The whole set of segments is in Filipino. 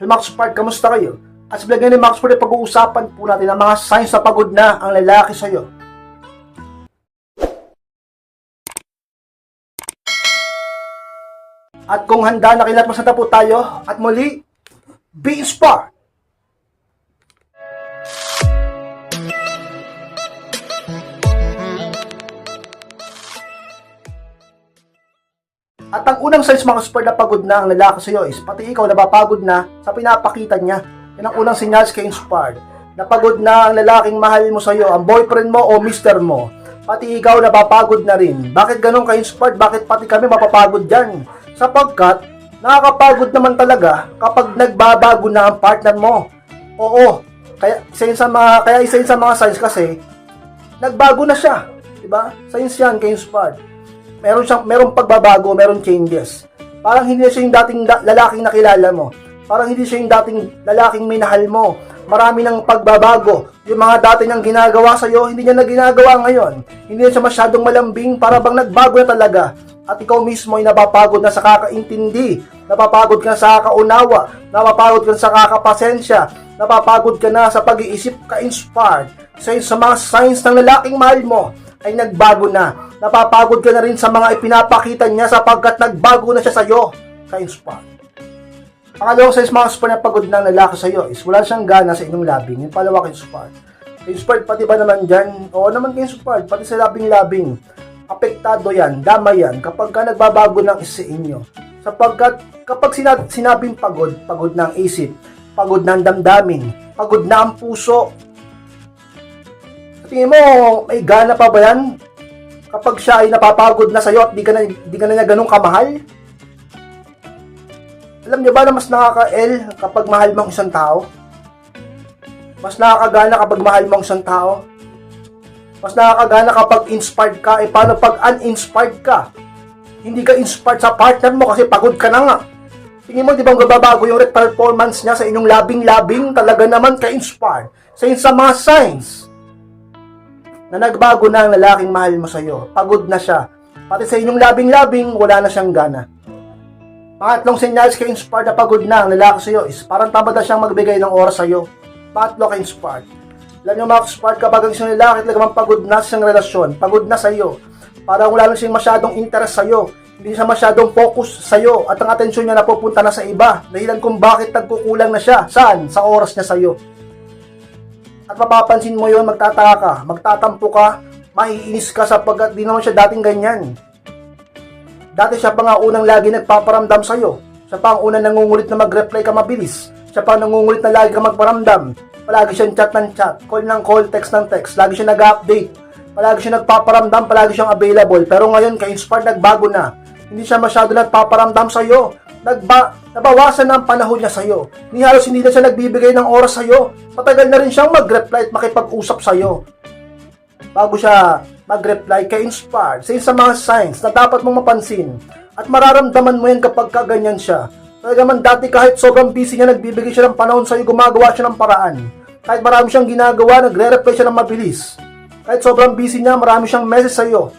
Hey Max Part, kamusta kayo? At sa vlog ni Max Part, pag-uusapan po natin ang mga signs na pagod na ang lalaki sa'yo. At kung handa na kilat masata po tayo, at muli, be inspired! At ang unang signs mga super na pagod na ang lalaki sa'yo is pati ikaw napapagod na sa pinapakita niya. Yan ang unang sinyals kay inspired. Napagod na ang lalaking mahal mo sa'yo, ang boyfriend mo o mister mo. Pati ikaw napapagod na rin. Bakit ganun ka inspired? Bakit pati kami mapapagod dyan? Sapagkat nakakapagod naman talaga kapag nagbabago na ang partner mo. Oo, kaya isa yun sa mga, kaya isa yun sa mga signs kasi nagbago na siya. 'di ba? Signs yan kay inspired meron siyang merong pagbabago, meron changes. Parang hindi siya yung dating da- lalaking nakilala mo. Parang hindi siya yung dating lalaking minahal mo. Marami ng pagbabago. Yung mga dati niyang ginagawa sa iyo, hindi niya na ginagawa ngayon. Hindi na siya masyadong malambing, para bang nagbago na talaga. At ikaw mismo ay napapagod na sa kakaintindi, napapagod ka sa kakaunawa, napapagod ka sa kakapasensya, napapagod ka na sa pag-iisip ka-inspired. Sa, sa mga signs ng lalaking mahal mo, ay nagbago na. Napapagod ka na rin sa mga ipinapakita niya sapagkat nagbago na siya sa iyo. Ka-inspire. Pangalawang sa mga super na pagod ng lalaki sa iyo is wala siyang gana sa inyong labing. Yung palawa ka-inspired. Inspired pati ba naman dyan? Oo naman ka-inspired. Pati sa labing-labing. Apektado yan, dama yan kapag ka nagbabago ng isa inyo. Sapagkat kapag sina- sinabing pagod, pagod ng isip, pagod ng damdamin, pagod na ang puso, Tingin mo, may gana pa ba yan? Kapag siya ay napapagod na sa'yo at di ka na, di ka na niya ganun kamahal? Alam niyo ba na mas nakaka-L kapag mahal mo ang isang tao? Mas nakakagana kapag mahal mo ang isang tao? Mas nakakagana kapag inspired ka. Eh, paano pag uninspired ka? Hindi ka inspired sa partner mo kasi pagod ka na nga. Tingin mo, di ba babago yung performance niya sa inyong labing-labing? Talaga naman ka-inspired. Sa yun sa mga signs na nagbago na ang lalaking mahal mo sa'yo. Pagod na siya. Pati sa inyong labing-labing, wala na siyang gana. Pangatlong senyales ka inspired na pagod na ang lalaki sa'yo is parang tamad na siyang magbigay ng oras sa'yo. Pangatlo ka inspired. Alam niyo mga inspired kapag ang isang lalaki talagang pagod na sa isang relasyon, pagod na sa'yo. Parang wala na siyang masyadong interest sa'yo. Hindi siya masyadong focus sa'yo at ang atensyon niya napupunta na sa iba. Dahilan kung bakit nagkukulang na siya. Saan? Sa oras niya sa'yo. At mapapansin mo yon magtataka ka, magtatampo ka, maiinis ka sapagkat di naman siya dating ganyan. Dati siya pa nga unang lagi nagpaparamdam sa'yo. Siya pa ang unang nangungulit na mag-reply ka mabilis. Siya pa ang nangungulit na lagi ka magparamdam. Palagi siyang chat ng chat, call ng call, text ng text. Lagi siya nag-update. Palagi siya nagpaparamdam, palagi siyang available. Pero ngayon, ka-inspired, nagbago na. Hindi siya masyado nagpaparamdam sa'yo. Nagba, nabawasan na ang panahon niya sa'yo. Ni halos hindi na siya nagbibigay ng oras sa'yo. Matagal na rin siyang mag-reply at makipag-usap sa'yo. Bago siya mag-reply kay inspired sa sa mga signs na dapat mong mapansin. At mararamdaman mo yan kapag kaganyan siya. Talaga man dati kahit sobrang busy niya, nagbibigay siya ng panahon sa'yo, gumagawa siya ng paraan. Kahit marami siyang ginagawa, nagre-reply siya ng mabilis. Kahit sobrang busy niya, marami siyang message sa'yo.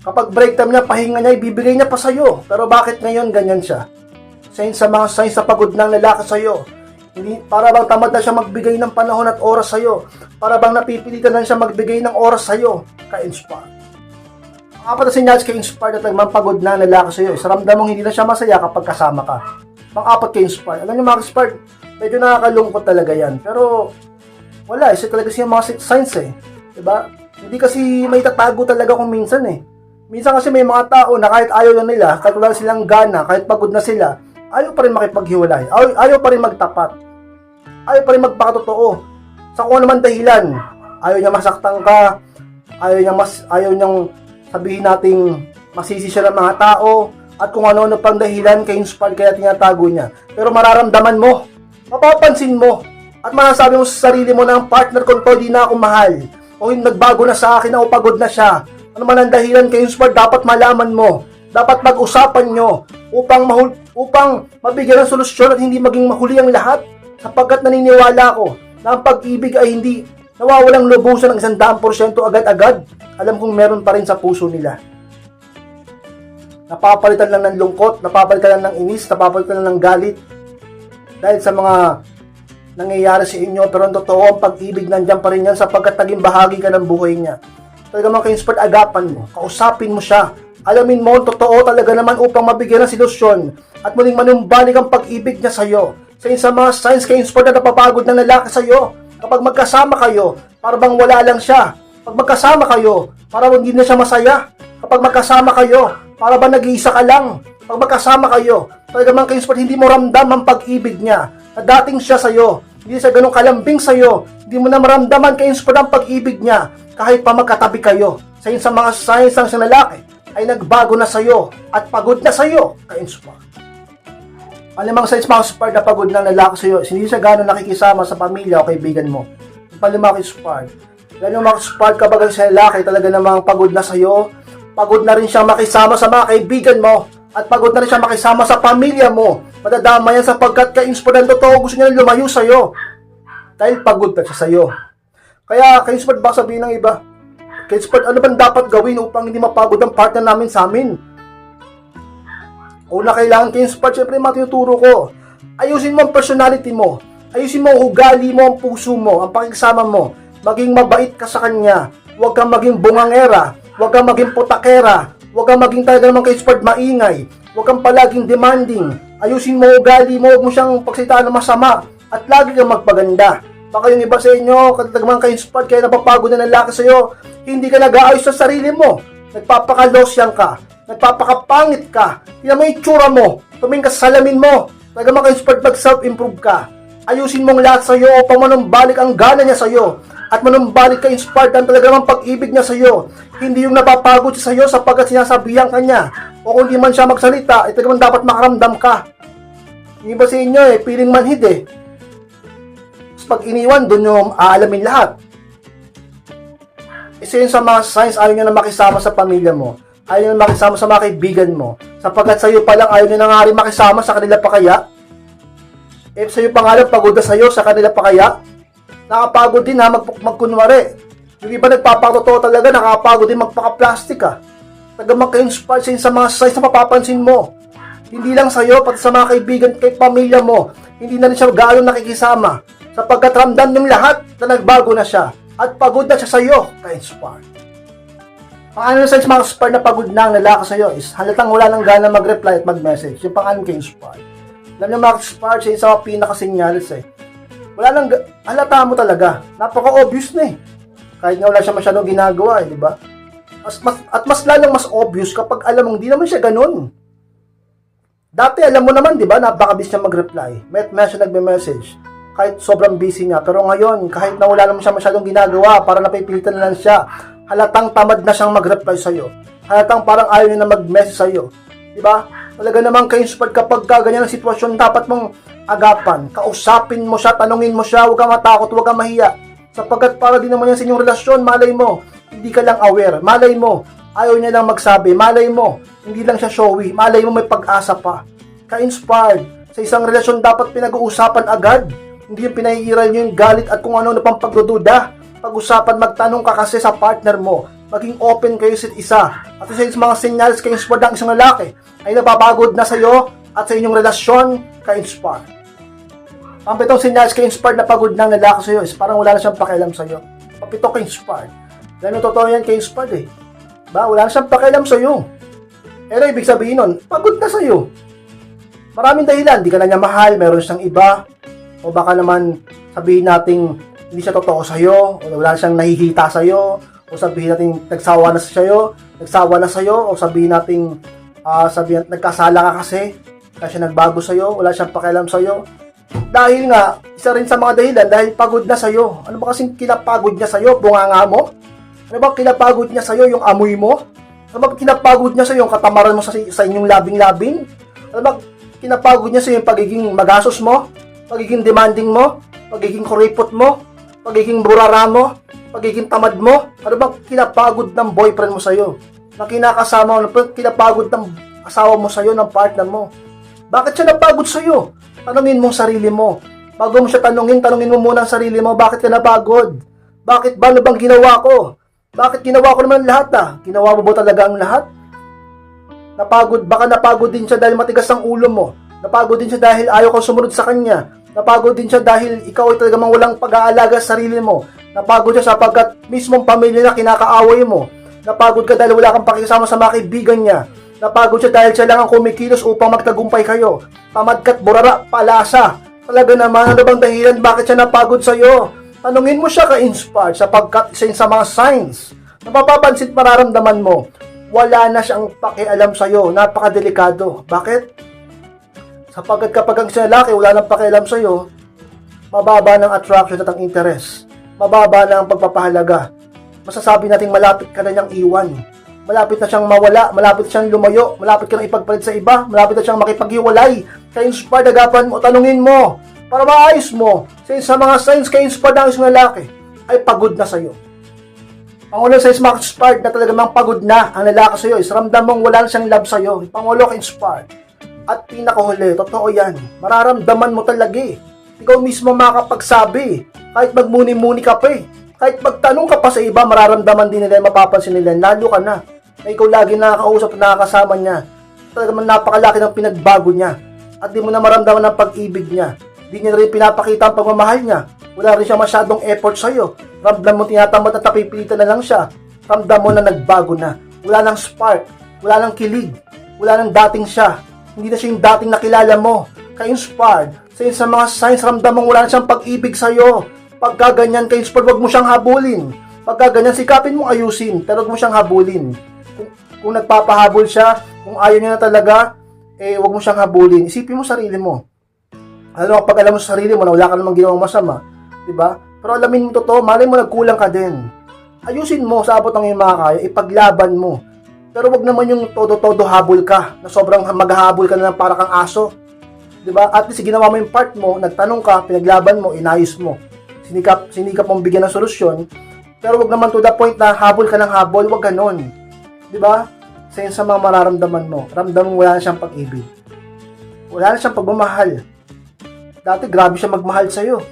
Kapag break time niya, pahinga niya, ibibigay niya pa sa'yo. Pero bakit ngayon ganyan siya? Sign sa mga signs sa pagod ng lalaki sa'yo. Hindi, para bang tamad na siya magbigay ng panahon at oras sa'yo. Para bang napipilitan na siya magbigay ng oras sa'yo. Ka-inspire. Ang apat na sinyals ka-inspire at nagmang pagod na lalaki sa'yo. Isa ramdam hindi na siya masaya kapag kasama ka. Pang-apat ka-inspire. Alam niyo mga ka-inspire, medyo nakakalungkot talaga yan. Pero, wala. Isa talaga siya mga signs eh. Diba? Hindi kasi may tatago talaga kung minsan eh. Minsan kasi may mga tao na kahit ayaw na nila, kahit wala silang gana, kahit pagod na sila, ayaw pa rin makipaghiwalay. Ayaw, ayaw pa rin magtapat. Ayaw pa rin magpakatotoo. Sa kung ano man dahilan, ayaw niya masaktan ka, ayaw niya mas ayaw niyang sabihin nating masisi siya ng mga tao, at kung ano-ano pang dahilan kay inspired kaya tinatago niya. Pero mararamdaman mo, mapapansin mo, at masasabi mo sa sarili mo na ang partner ko to, na ako mahal. O hindi nagbago na sa akin o pagod na siya. Ano man ang dahilan kay inspired, dapat malaman mo. Dapat pag-usapan nyo upang mahul upang mabigyan ng solusyon at hindi maging mahuli ang lahat. Sapagkat naniniwala ko na ang pag-ibig ay hindi nawawalang lubusan ng isang daang porsyento agad-agad. Alam kong meron pa rin sa puso nila. Napapalitan lang ng lungkot, napapalitan lang ng inis, napapalitan lang ng galit. dahil sa mga nangyayari sa inyo pero ang totoo ang pag-ibig nandiyan pa rin yan sapagkat naging bahagi ka ng buhay niya. Talaga mga ka-inspired, agapan mo, kausapin mo siya, alamin mo ang totoo talaga naman upang mabigyan ng solusyon at muling manumbalik ang pag-ibig niya sa iyo. Sa isa mga signs ka-inspired na napapagod ng lalaki sa iyo, kapag magkasama kayo, para bang wala lang siya. Pag magkasama kayo, para hindi na siya masaya. Kapag magkasama kayo, para ba nag-iisa ka lang. Pag magkasama kayo, talaga mga ka-inspired, hindi mo ramdam ang pag-ibig niya na dating siya sa iyo. Hindi siya ganun kalambing sa Hindi mo na maramdaman ka-inspired ang pag-ibig niya kahit pa magkatabi kayo. Sa sa mga signs ng isang lalaki ay nagbago na sa iyo at pagod na sa iyo ka-inspired. Palimang signs mga inspired na pagod ng lalaki sa iyo, hindi siya gano'n nakikisama sa pamilya o kaibigan mo. Palimang inspired. Ganun mga inspired kapag isang lalaki talaga namang pagod na sa iyo, pagod na rin siya makisama sa mga kaibigan mo, at pagod na rin siya makisama sa pamilya mo. Madadama yan sapagkat ka-inspired ang totoo gusto niya lumayo sa iyo. Dahil pagod na siya sa iyo. Kaya ka-inspired ba sabihin ng iba? Ka-inspired, ano bang dapat gawin upang hindi mapagod ang partner namin sa amin? Una kailangan ka-inspired, syempre yung mga tinuturo ko. Ayusin mo ang personality mo. Ayusin mo ang ugali mo, ang puso mo, ang pakikisama mo. Maging mabait ka sa kanya. Huwag kang maging bungangera. Huwag kang maging putakera. Huwag kang maging talaga naman ka-inspired maingay. Huwag kang palaging demanding. Ayusin mo ugali mo, huwag mo siyang pagsitaan ng masama. At lagi kang magpaganda. Baka yung iba sa inyo, katagman ka-inspired, kaya napapagod na ng laki sa'yo. Hindi ka nag-aayos sa sarili mo. Nagpapakalosyang ka. Nagpapakapangit ka. Tingnan mo yung mo. Tumingin ka sa salamin mo. Talaga maka-inspired mag self-improve ka. Ayusin mong lahat sa'yo upang manumbalik ang gana niya sa'yo. At manumbalik ka inspired ang talaga ang pag-ibig niya sa'yo. Hindi yung napapagod siya sa'yo sapagkat sinasabihan ka niya. O kung di man siya magsalita, ito naman dapat makaramdam ka. Yung iba sa inyo eh, feeling manhid eh. Pag iniwan, doon yung aalamin lahat. Isa yun sa mga signs ayaw nyo na makisama sa pamilya mo. Ayaw nyo na makisama sa mga kaibigan mo. Sapagkat sa'yo pa lang ayaw nyo na nga rin makisama sa kanila pa kaya. Eh sa'yo pa nga lang pagod na sa'yo sa kanila pa kaya. Nakapagod din ha, mag magkunwari. Yung iba nagpapakotoo talaga, nakapagod din magpaka-plastic ha. Taga magka-inspire sa sa mga signs na mapapansin mo. Hindi lang sa'yo, pati sa mga kaibigan, kay pamilya mo. Hindi na rin siya gaano nakikisama. Sapagkat ramdam yung lahat na nagbago na siya. At pagod na siya sa'yo, ka-inspire. Ang ano sa mga inspire na pagod na ang lalaki sa'yo is halatang wala nang gana mag-reply at mag-message. Yung pang ka-inspire. Alam niyo mga inspire siya sa pinaka-senyales eh. Wala nang, halata mo talaga. Napaka-obvious na eh. Kahit nga wala siya masyadong ginagawa eh, di ba? Mas, mas, at mas lalong mas obvious kapag alam mong di naman siya ganun. Dati alam mo naman, di ba, napakabis niya mag-reply. Met siya nagme-message. Kahit sobrang busy niya. Pero ngayon, kahit na wala naman siya masyadong ginagawa, para napipilitan na lang siya, halatang tamad na siyang mag-reply sa'yo. Halatang parang ayaw niya na mag-message sa'yo. Di ba? Talaga naman ka-inspired kapag ka ganyan ang sitwasyon, dapat mong agapan. Kausapin mo siya, tanungin mo siya, huwag kang matakot, huwag kang mahiya. Sapagkat para din naman yan sa inyong relasyon, malay mo, hindi ka lang aware, malay mo, ayaw niya lang magsabi, malay mo, hindi lang siya showy, malay mo may pag-asa pa. Ka-inspired. Sa isang relasyon dapat pinag-uusapan agad. Hindi yung pinaiiral niyo yung galit at kung ano na pang. Pag-usapan, magtanong ka kasi sa partner mo. Maging open kayo sa isa. At isa sa mga senyales ka-inspired ng isang lalaki ay napapagod na sa'yo at sa inyong relasyon ka-inspired. Ang pitong senyales ka-inspired na pagod ng lalaki sa'yo is parang wala na siyang pakialam sa'yo. Papito ka-inspired. Dahil yung totoo yan ka-inspired eh. Ba, wala na siyang pakialam sa'yo. Pero ibig sabihin nun, pagod na sa'yo. Maraming dahilan, di ka na niya mahal, meron siyang iba, o baka naman sabihin nating hindi siya totoo sa'yo, o wala siyang nahihita sa'yo, o sabihin natin nagsawa na sa'yo, nagsawa na sa'yo, o sabihin nating ah sabihin, nagkasala ka kasi, kasi siya nagbago sa'yo, wala siyang pakialam sa'yo. Dahil nga, isa rin sa mga dahilan, dahil pagod na sa'yo. Ano ba kasing kinapagod niya sa'yo? Bunganga mo? Ano ba kinapagod niya sa'yo? Yung amoy mo? Ano ba kinapagod niya sa'yo? Yung katamaran mo sa, sa inyong labing-labing? Ano ba kinapagod niya sa'yo yung pagiging magastos mo? Pagiging demanding mo? Pagiging kuripot mo? Pagiging burara mo? Pagiging tamad mo? Ano ba kinapagod ng boyfriend mo sa'yo? Na kinakasama mo? Kinapagod ng asawa mo sa'yo, ng partner mo? Bakit siya napagod sa'yo? Tanungin mo sarili mo. Bago mo siya tanungin, tanungin mo muna ang sarili mo, bakit ka napagod? Bakit ba ano bang ginawa ko? Bakit ginawa ko naman lahat ah? Ginawa mo ba talaga ang lahat? Napagod, baka napagod din siya dahil matigas ang ulo mo. Napagod din siya dahil ayaw kang sumunod sa kanya. Napagod din siya dahil ikaw ay talagang walang pag-aalaga sa sarili mo. Napagod siya sapagkat mismong pamilya niya kinakaaway mo. Napagod ka dahil wala kang pakisama sa mga kaibigan niya. Napagod siya dahil siya lang ang kumikilos upang magtagumpay kayo. Pamadkat burara, palasa. Talaga naman, ano bang dahilan bakit siya napagod sa'yo? Tanungin mo siya ka-inspired sapagkat isa sa mga signs na mapapansin mararamdaman mo. Wala na siyang pakialam sa'yo. Napakadelikado. Bakit? Sapagkat kapag ang isang lalaki wala nang pakialam sa'yo, mababa ng attraction at ang interest. Mababa na ang pagpapahalaga. Masasabi nating malapit ka na niyang iwan. Malapit na siyang mawala, malapit siyang lumayo, malapit ka na ipagpalit sa iba, malapit na siyang makipaghiwalay. Kaya inspired agapan mo, tanungin mo, para maayos mo. Since sa mga signs kay inspired ang isang lalaki, ay pagod na sa'yo. Pangulo sa mga inspired na talaga mang pagod na ang lalaki sa'yo is ramdam mong wala siyang love sa'yo. Pangulo ka inspired. At pinakahuli, totoo yan. Mararamdaman mo talaga eh. Ikaw mismo makakapagsabi. Kahit magmuni-muni ka pa eh. Kahit magtanong ka pa sa iba, mararamdaman din nila, mapapansin nila, lalo ka na. Na ikaw lagi nakakausap nakakasama niya. Talaga man napakalaki ng pinagbago niya. At di mo na maramdaman ng pag-ibig niya. Di niya rin pinapakita ang pagmamahal niya. Wala rin siya masyadong effort sa'yo. Ramdam mo tinatamad at napipilitan na lang siya. Ramdam mo na nagbago na. Wala nang spark. Wala nang kilig. Wala nang dating siya. Hindi na siya yung dating nakilala mo. Ka-inspired. Sa sa mga signs, ramdam mong wala na siyang pag-ibig sa'yo. Pagka ganyan ka-inspired, wag mo siyang habulin. Pagka ganyan, sikapin mong ayusin. Pero wag mo siyang habulin. Kung, kung nagpapahabol siya, kung ayaw niya na talaga, eh, wag mo siyang habulin. Isipin mo sarili mo. Alam mo, pag alam mo sa sarili mo na wala ka namang ginawang masama, di ba? Pero alamin mo totoo, malay mo nagkulang ka din. Ayusin mo sa abot ng iyong makakaya, ipaglaban mo. Pero wag naman yung todo-todo habol ka, na sobrang maghahabol ka na lang para kang aso. Di ba? At least ginawa mo yung part mo, nagtanong ka, pinaglaban mo, inayos mo. Sinikap, sinikap mong bigyan ng solusyon. Pero wag naman to the point na habol ka ng habol, wag ganon. Di ba? Sa yun sa mga mararamdaman mo, ramdam mo wala na siyang pag-ibig. Wala na siyang pagmamahal. Dati grabe siya magmahal sa'yo.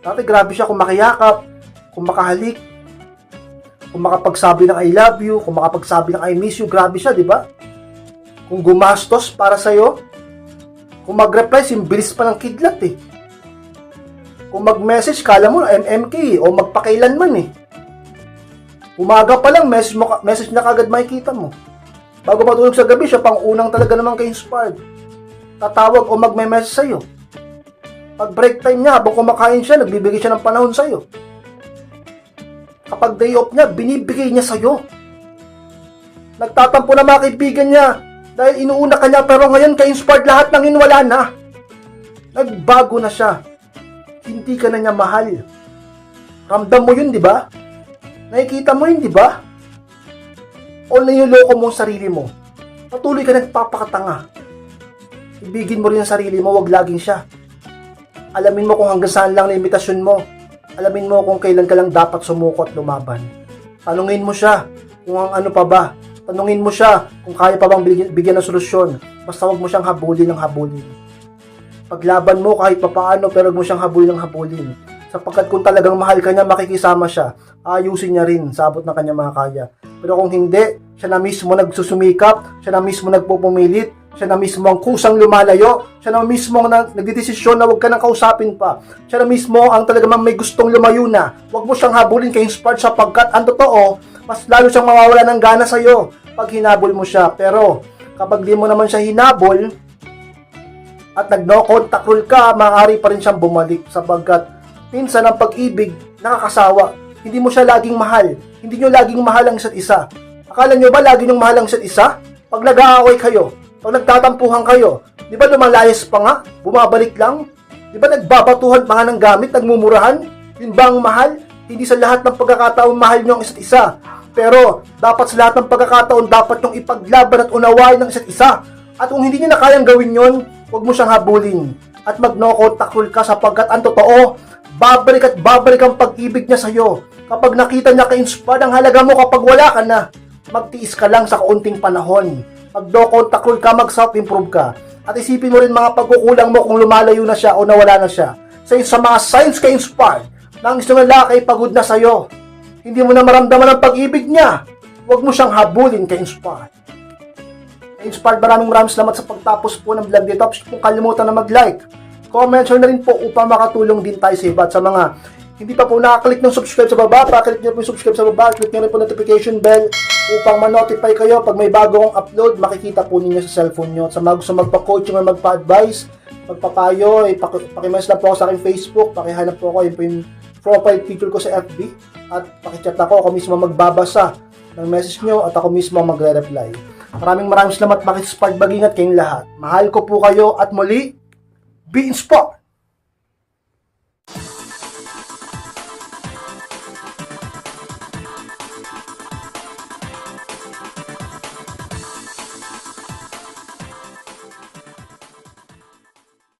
Dati grabe siya kung makiyakap, kung makapagsabi ng I love you, kung makapagsabi ng I miss you, grabe siya, di ba? Kung gumastos para sa'yo, kung mag-reply, simbilis pa ng kidlat eh. Kung mag-message, kala mo MMK o magpakailanman eh. Umaga pa lang, message, mo, message na kagad makikita mo. Bago matulog sa gabi, siya pang unang talaga naman ka-inspired. Tatawag o magme-message sa'yo. Pag break time niya, habang kumakain siya, nagbibigay siya ng panahon sa'yo. Kapag day off niya, binibigay niya sa'yo. Nagtatampo na mga kaibigan niya dahil inuuna ka niya pero ngayon ka-inspired lahat ng inwala na. Nagbago na siya. Hindi ka na niya mahal. Ramdam mo yun, di ba? Nakikita mo yun, di ba? O niloloko mo ang sarili mo. Patuloy ka nagpapakatanga. Ibigin mo rin ang sarili mo, wag laging siya. Alamin mo kung hanggang saan lang na imitasyon mo. Alamin mo kung kailan ka lang dapat sumuko at lumaban. Tanungin mo siya kung ang ano pa ba. Tanungin mo siya kung kaya pa bang bigyan, ng solusyon. Basta wag mo siyang habulin ng habulin. Paglaban mo kahit papaano pero wag mo siyang habulin ng habulin. Sapagkat kung talagang mahal ka niya, makikisama siya. Ayusin niya rin sa abot ng kanya mga kaya. Pero kung hindi, siya na mismo nagsusumikap, siya na mismo nagpupumilit, siya na mismo ang kusang lumalayo, siya na mismo ang nag- nagdidesisyon na huwag ka nang kausapin pa. Siya na mismo ang talaga may gustong lumayo na. Huwag mo siyang habulin kay inspired sapagkat ang totoo, mas lalo siyang mawawala ng gana sa'yo pag hinabol mo siya. Pero kapag di mo naman siya hinabol, at nag-no contact rule ka, maaari pa rin siyang bumalik sapagkat minsan ang pag-ibig nakakasawa. Hindi mo siya laging mahal. Hindi nyo laging mahal ang isa't isa. Akala nyo ba lagi nyo mahal ang isa't isa? Pag nag-aaway kayo, pag nagtatampuhan kayo, di ba lumalayas pa nga? Bumabalik lang? Di ba nagbabatuhan nga ng gamit, nagmumurahan? Yun ba ang mahal? Hindi sa lahat ng pagkakataon mahal nyo ang isa't isa. Pero, dapat sa lahat ng pagkakataon, dapat yung ipaglaban at unawain ng isa't isa. At kung hindi nyo na kayang gawin yon, huwag mo siyang habulin. At mag-no contact rule ka sapagkat ang totoo, babalik at babalik ang pag-ibig niya sa'yo. Kapag nakita niya ka-inspired ang halaga mo kapag wala ka na, magtiis ka lang sa kaunting panahon. Pag no contact rule ka, mag-self-improve ka. At isipin mo rin mga pagkukulang mo kung lumalayo na siya o nawala na siya. Sa, sa mga signs ka-inspired, na ang isang lalaki pagod na sa'yo. Hindi mo na maramdaman ang pag-ibig niya. Huwag mo siyang habulin ka-inspired. inspired maraming maraming salamat sa pagtapos po ng vlog dito. Kung kalimutan na mag-like, comment, na rin po upang makatulong din tayo sa iba. At sa mga hindi pa po nakaklik ng subscribe sa baba, paklik nyo po yung subscribe sa baba, click nyo rin po notification bell upang ma-notify kayo pag may bagong upload, makikita po ninyo sa cellphone nyo. Sa mga gusto magpa-coaching o magpa-advise, magpapayo, eh, paki- pakimess lang po ako sa aking Facebook, pakihanap po ako, yun po yung profile picture ko sa FB, at pakichat ako, ako mismo magbabasa ng message nyo at ako mismo magre-reply. Maraming maraming salamat, makisipag bagingat kayong lahat. Mahal ko po kayo. At muli, be inspired!